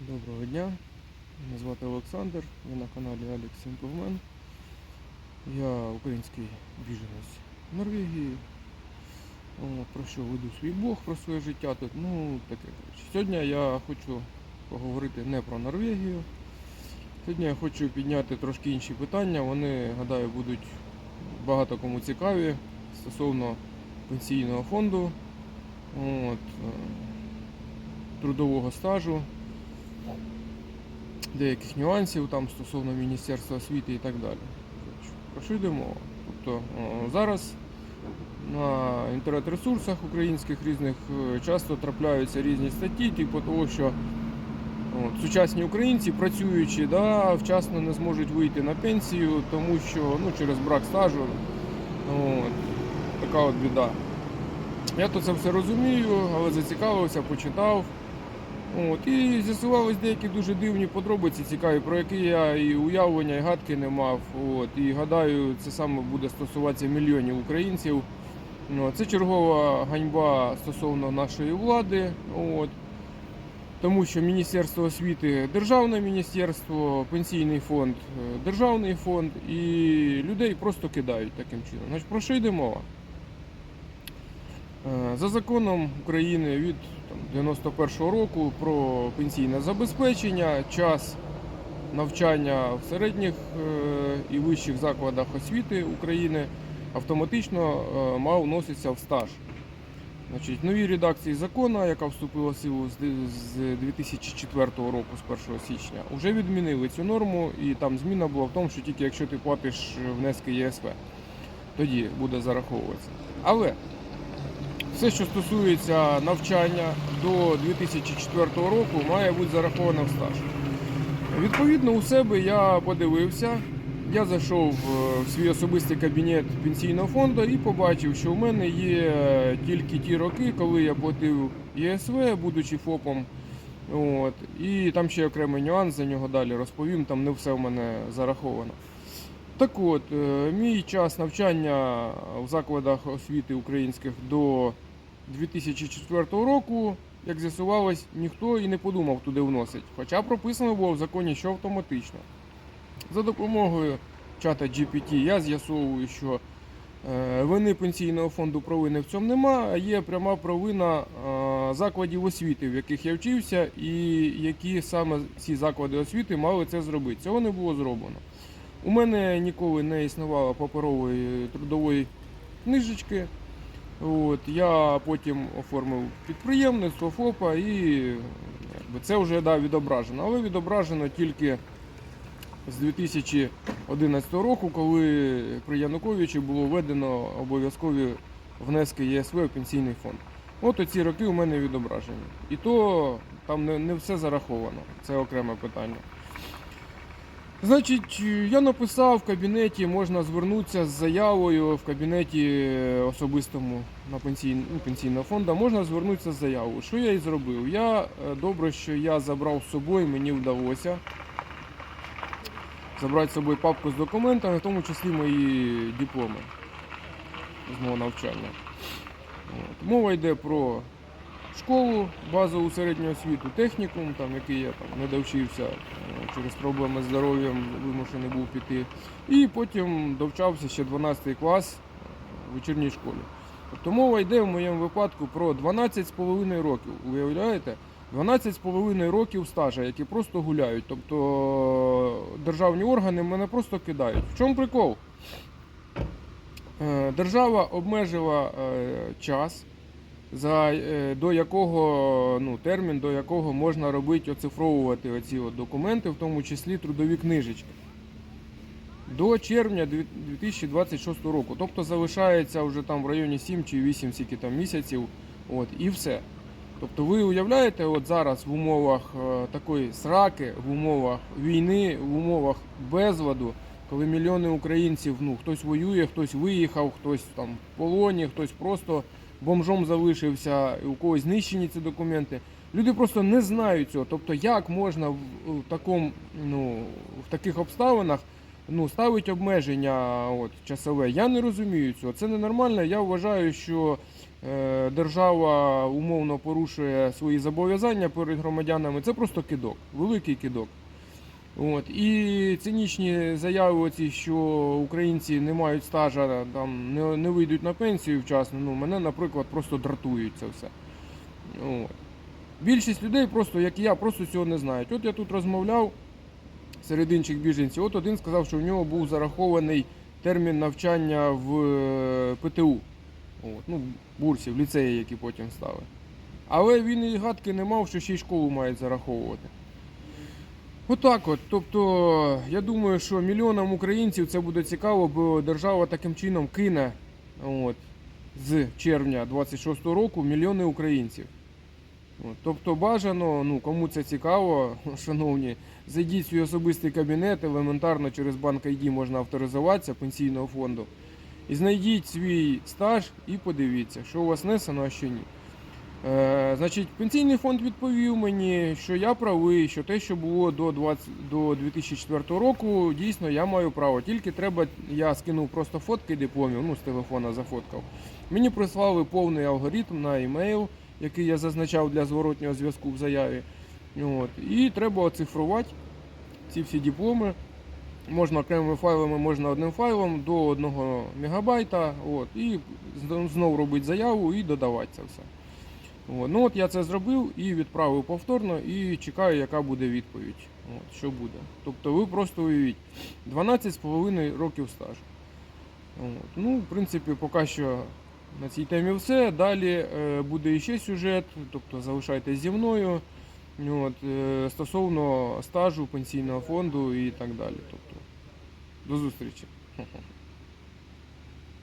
Доброго дня, мене звати Олександр, ви на каналі Alex Simpleman. Я український біженець Норвегії. Про що веду свій блог про своє життя тут. Ну, таке. Сьогодні я хочу поговорити не про Норвегію. Сьогодні я хочу підняти трошки інші питання. Вони, гадаю, будуть багато кому цікаві стосовно пенсійного фонду, от, е, трудового стажу деяких нюансів там стосовно Міністерства освіти і так далі. Про що йде мова? Тобто зараз на інтернет-ресурсах українських різних е, часто трапляються різні статті, типу того, що от, сучасні українці, працюючи, да, вчасно не зможуть вийти на пенсію, тому що ну, через брак стажу. От, така от біда. Я то це все розумію, але зацікавився, почитав. От, і з'ясувались деякі дуже дивні подробиці, цікаві, про які я і уявлення, і гадки не мав. От, і гадаю, це саме буде стосуватися мільйонів українців. Ну, Це чергова ганьба стосовно нашої влади. От, тому що Міністерство освіти державне міністерство, пенсійний фонд державний фонд, і людей просто кидають таким чином. Значить, про що йде мова? Е, За законом України від там, 91-го року про пенсійне забезпечення, час навчання в середніх е, і вищих закладах освіти України автоматично е, мав вноситися в стаж. Значить, в новій редакції закону, яка вступила в силу з 2004 року, з 1 січня, вже відмінили цю норму, і там зміна була в тому, що тільки якщо ти платиш внески ЄСВ, тоді буде зараховуватися. Але все, що стосується навчання до 2004 року, має бути зараховано в стаж. Відповідно, у себе я подивився. Я зайшов е, в свій особистий кабінет пенсійного фонду і побачив, що у мене є тільки ті роки, коли я платив ЄСВ, будучи ФОПом. От. І там ще окремий нюанс, за нього далі розповім, там не все в мене зараховано. Так от, е, мій час навчання в закладах освіти українських до 2004 року, як з'ясувалось, ніхто і не подумав туди вносить. Хоча прописано було в законі, що автоматично. За допомогою чата GPT я з'ясовую, що е, вини пенсійного фонду провини в цьому нема, а є пряма провина е, закладів освіти, в яких я вчився, і які саме ці заклади освіти мали це зробити. Цього не було зроблено. У мене ніколи не існувало паперової трудової книжечки. От, я потім оформив підприємництво ФОПа і якби, це вже да, відображено. Але відображено тільки з 2011 року, коли при Януковичі було введено обов'язкові внески ЄСВ в пенсійний фонд. От оці роки у мене відображені. І то там не, не все зараховано. Це окреме питання. Значить, я написав в кабінеті, можна звернутися з заявою в кабінеті особистому на пенсійн, ну, пенсійного фонду, можна звернутися з заявою. Що я і зробив? Я е, добре, що я забрав з собою, мені вдалося забрати з собою папку з документами, в тому числі мої дипломи з мого навчання. От. Мова йде про школу, базову середню освіту, технікум, там, який я там не довчився е, через проблеми з здоров'ям, вимушений був піти. І потім довчався ще 12 клас е, в вечірній школі. Тобто мова йде в моєму випадку про 12,5 років. Уявляєте? 12,5 років стажа, які просто гуляють. Тобто державні органи мене просто кидають. В чому прикол? Е, Держава обмежила е, час, за, е, до якого ну, термін, до якого можна робити, оцифровувати оці от документи, в тому числі трудові книжечки. До червня 2026 року. Тобто залишається вже там в районі 7 чи 8 скільки там місяців. От, і все. Тобто ви уявляєте, от зараз в умовах е, такої сраки, в умовах війни, в умовах безладу, коли мільйони українців, ну хтось воює, хтось виїхав, хтось там в полоні, хтось просто бомжом залишився, у когось знищені ці документи. Люди просто не знають цього. Тобто, як можна в, такому, ну, в таких обставинах ну, ставить обмеження от, часове. Я не розумію цього. Це ненормально. Я вважаю, що е, держава умовно порушує свої зобов'язання перед громадянами, це просто кидок, великий кидок. От. І цинічні заяви, оці, що українці не мають стажа, там, не, не вийдуть на пенсію вчасно, ну, мене, наприклад, просто дратують це все. От. Більшість людей, просто, як і я, просто цього не знають. От я тут розмовляв серед інших біженців. От один сказав, що в нього був зарахований термін навчання в е, ПТУ. От, ну, в бурсі, в ліцеї, які потім стали. Але він і гадки не мав, що ще й школу мають зараховувати. Отак от. Тобто, я думаю, що мільйонам українців це буде цікаво, бо держава таким чином кине от, з червня 26-го року мільйони українців. От, тобто бажано, ну кому це цікаво, шановні, зайдіть в свій особистий кабінет, елементарно через банк ID можна авторизуватися пенсійного фонду. І знайдіть свій стаж і подивіться, що у вас внесено, а що ні. Е, значить, пенсійний фонд відповів мені, що я правий, що те, що було до 20, до 2004 року, дійсно я маю право. Тільки треба, я скинув просто фотки дипломів, ну з телефона зафоткав. Мені прислали повний алгоритм на емейл, який я зазначав для зворотнього зв'язку в заяві. От. І треба оцифрувати ці всі дипломи. Можна окремими файлами, можна одним файлом до 1 мегабайта. От, і знову робити заяву і додавати це все. Ну от я це зробив і відправив повторно і чекаю, яка буде відповідь. От, що буде. Тобто ви просто уявіть 12,5 років стажу. От. Ну, в принципі, поки що на цій темі все. Далі е, буде іще сюжет, тобто залишайтесь зі мною. От, е, стосовно стажу пенсійного фонду і так далі. Тобто, до зустрічі.